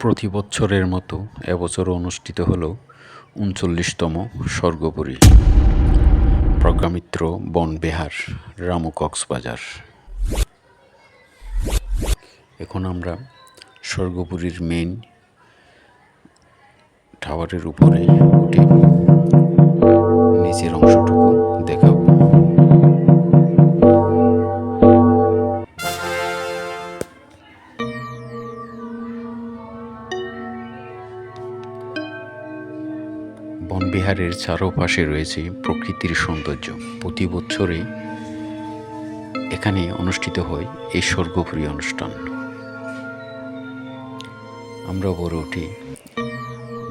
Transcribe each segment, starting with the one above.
প্রতি বছরের মতো এবছর অনুষ্ঠিত হলো উনচল্লিশতম স্বর্গপুরী। প্রজ্ঞামিত্র বনবিহার, রামু কক্সবাজার। এখন আমরা স্বর্গপুরীর মেইন টাওয়ারের উপরে উঠে নিচের অংশটুকু দেখাবো। বনবিহারের চারপাশে রয়েছে প্রকৃতির সৌন্দর্য। প্রতি বছরে এখানে অনুষ্ঠিত হয় এই স্বর্গপুরী অনুষ্ঠান। আমরা উপরে উঠে,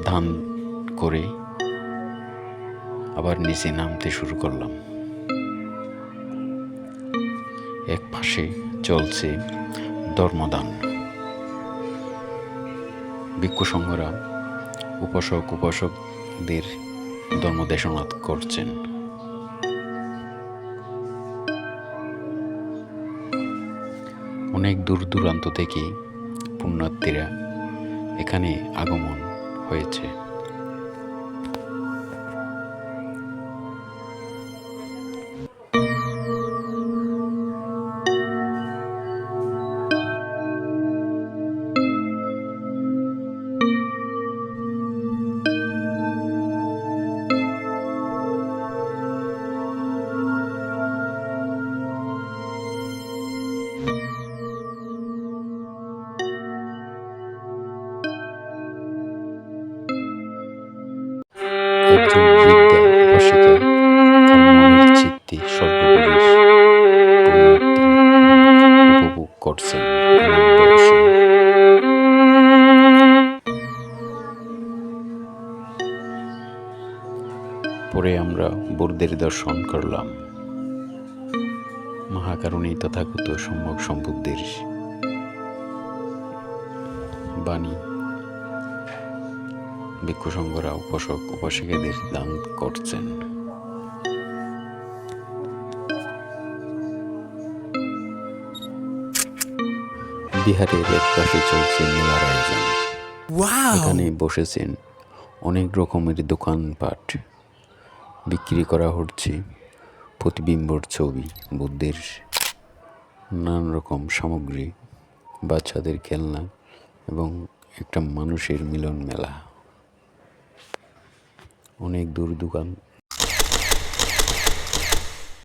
ধান করে আবার নিচে নামতে শুরু করলাম। এক পাশে চলছে ধর্মদান। ভিক্ষু সংঘরা উপাসক উপাসকদের ধর্মদেশনা করছেন। অনেক দূর দূরান্ত থেকে পুণ্যার্থীরা এখানে আগমন হয়েছে। উপভোগ করছেন। পরে আমরা বুদ্ধের দর্শন করলাম। মহাকারণী তথাগত সম্যক সম্বুদ্ধের বাণী। ভিক্ষু সংঘরা উপাসক, উপাসিকাদের দান করছেন। বিহারের এক পাশে চলছে মেলার আয়োজন। এখানে বসেছেন অনেক রকমের দোকানপাট বিক্রি করা হচ্ছে প্রতিবিম্বর ছবি বুদ্ধের নানান রকম সামগ্রী বাচ্চাদের খেলনা এবং একটা মানুষের মিলন মেলা। অনেক দূর দোকান।